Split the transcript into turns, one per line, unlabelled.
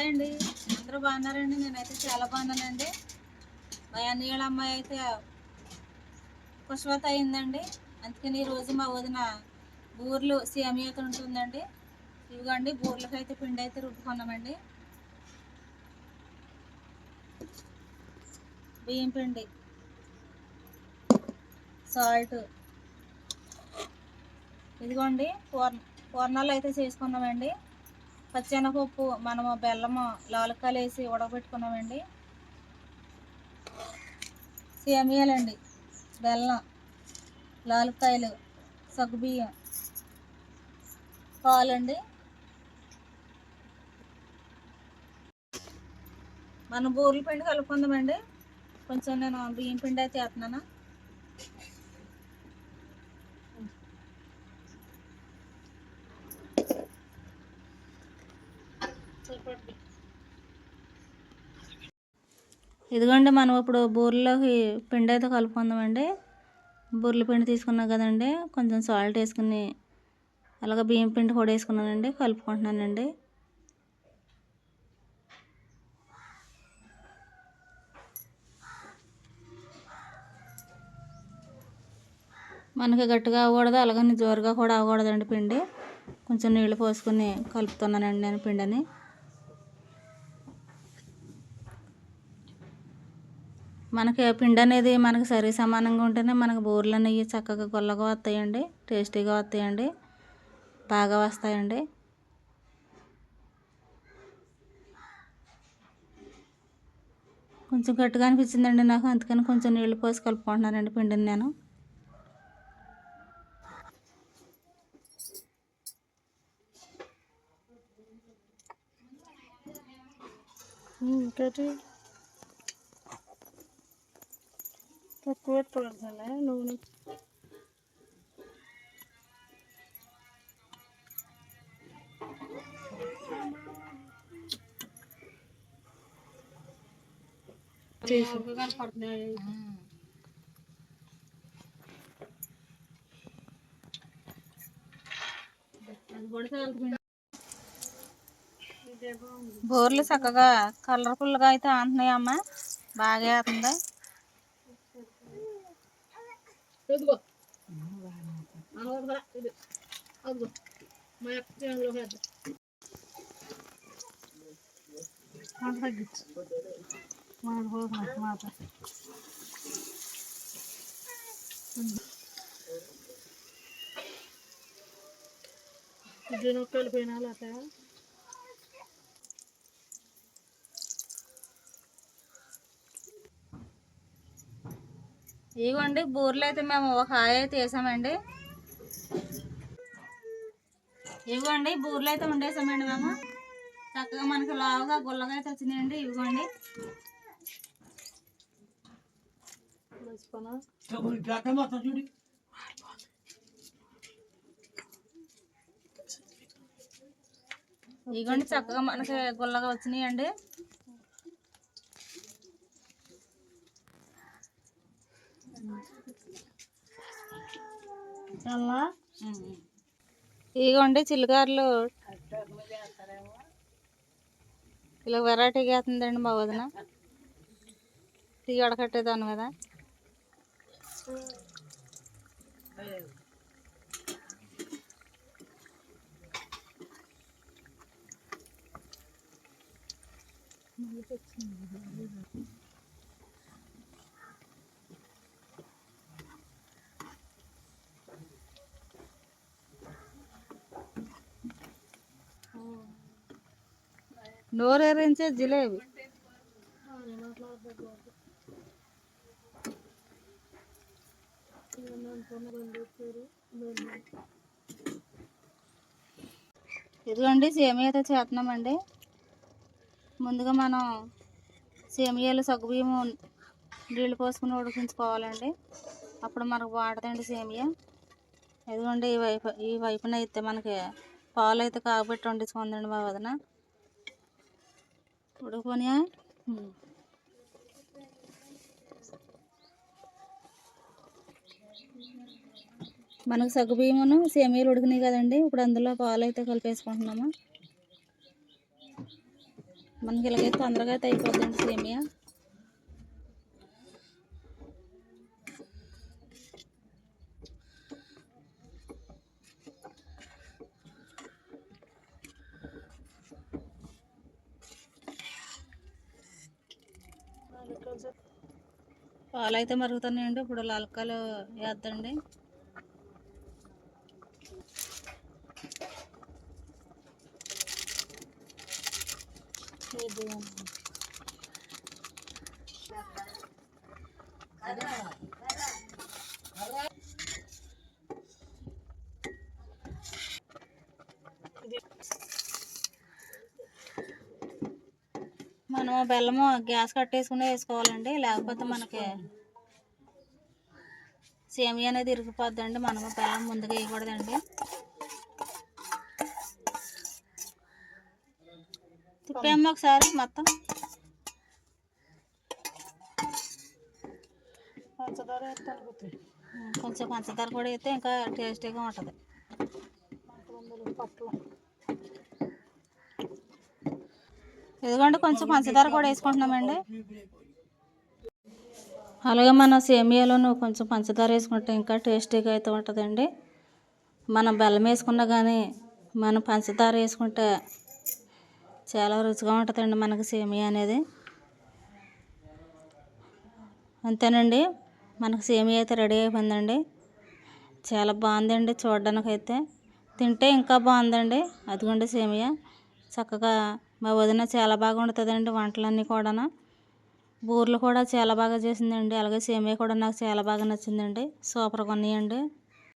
Hi అండి అందరూ బాగున్నారండి. నేనైతే చాలా బాగున్నానండి. మా అన్నయ్యల అమ్మాయి అయితే కుష్వత అయిందండి. అందుకని ఈరోజు మా వదిన బూర్లు సేమియాత ఉంటుందండి. ఇవిగోండి బూర్లకి అయితే పిండి అయితే రుబ్బుకున్నామండి. బియ్యం పిండి సాల్ట్. ఇదిగోండి పూర్ణ పూర్ణాలు అయితే చేసుకున్నామండి. పచ్చెనగపప్పు మనము బెల్లము లాలకాయలు వేసి ఉడకబెట్టుకున్నామండి. సేమియాలండి బెల్లం లాలకాయలు సగ్గుబియ్యం పాలండి. మనం బూరెల పిండి కలుపుకుందామండి. కొంచెం నేను బియ్యం పిండి అయితే వేస్తున్నాను. ఇదిగోండి మనం ఇప్పుడు బూరెలోకి పిండి అయితే కలుపుకుందామండి. బూరెల పిండి తీసుకున్నాం కదండి. కొంచెం సాల్ట్ వేసుకుని అలాగే బియ్యం పిండి కూడా వేసుకున్నానండి. కలుపుకుంటున్నానండి. మనకి గట్టిగా అవ్వకూడదు అలాగని జోరుగా కూడా అవ్వకూడదండి పిండి. కొంచెం నీళ్ళు పోసుకుని కలుపుతున్నానండి నేను పిండిని. మనకి పిండి అనేది మనకి సరి సమానంగా ఉంటేనే మనకి బూరెలు అనేవి చక్కగా గుల్లగా వస్తాయండి టేస్టీగా వస్తాయండి బాగా వస్తాయండి. కొంచెం గట్టిగా అనిపించిందండి నాకు అందుకని కొంచెం నీళ్ళు పోసి కలుపుకుంటున్నానండి పిండిని నేను.
ఇంకటి? తక్కువ పెట్టుకోవాలి నూనె
బోర్లు చక్కగా కలర్ఫుల్గా అయితే అంటున్నాయమ్మా బాగా అవుతుంది
ఇదిగో ఇది అదిగో మా యొక్క చేనులో వేద్దాం మాట తగ్గించు మాట పోతున్నా మాట ఇది నొక్కలు పోయినా లేకపోతే
ఇదిగోండి బూరెలు అయితే మేము ఒక ఆయ అయితే వేసామండి. ఇవ్వండి బూరెలు అయితే ఉండేసామండి మేము. చక్కగా మనకి లావుగా గుల్లగా అయితే వచ్చినాయండి ఇవ్వండి
ఇగోండి
ఇదిగోండి చక్కగా మనకి గుల్లగా వచ్చినాయండి.
ఇగోండి
ఇదిగోండి ఇలా వెరైటీగా వేస్తుందండి మా వదిన. టీ వడకట్టేదాను కదా. నోరేరించే జిలేబీ. ఇదిగోండి సేమియా అయితే చేస్తున్నామండి. ముందుగా మనం సేమియాలు సగ్గుబియ్యము నీళ్ళు పోసుకుని ఉడికించుకోవాలండి. అప్పుడు మనకు వాడదండి సేమియా. ఇదిగోండి ఈ వైపు ఈ వైపున అయితే మనకి పాలు అయితే కాగబెట్టి వండించుకుందండి మా వదిన. ఉడికిపోనియా మనకు సగ్గుబియ్యమును సేమియాలు ఉడికినాయి కదండి. ఇప్పుడు అందులో పాలు అయితే కలిపేసుకుంటున్నాము? మనకి ఇలాగైతే తొందరగా అయితే అయిపోద్దండి సేమియా. పాలు అయితే మరుగుతున్నాయండి. ఇప్పుడు లలకాలు వేద్దండి. మనం బెల్లము గ్యాస్ కట్టేసుకుని వేసుకోవాలండి. లేకపోతే మనకి సేమియా అనేది ఇరిగిపోద్దండి. మనము బెల్లం ముందుగా వేయకూడదండి. తిప్పాము ఒకసారి మొత్తం.
పంచదార
కొంచెం పంచదార కూడా వేస్తే ఇంకా టేస్టీగా ఉంటుంది. ఇదిగోండి కొంచెం పంచదార కూడా వేసుకుంటున్నామండి. అలాగే మన సేమియాలోనూ కొంచెం పంచదార వేసుకుంటే ఇంకా టేస్టీగా అయితే ఉంటుందండి. మనం బెల్లం వేసుకున్నా కానీ మనం పంచదార వేసుకుంటే చాలా రుచిగా ఉంటుందండి మనకి సేమియా అనేది. అంతేనండి మనకు సేమియా అయితే రెడీ అయిపోయిందండి. చాలా బాగుందండి చూడడానికైతే. తింటే ఇంకా బాగుందండి. అదిగోండి సేమియా. చక్కగా మా వదిన చాలా బాగా వండుతుందండి వంటలన్నీ కూడా బూరెలు కూడా చాలా బాగా చేసిందండి. అలాగే సేమియా కూడా నాకు చాలా బాగా నచ్చిందండి. సూపర్గా ఉన్నాయండి.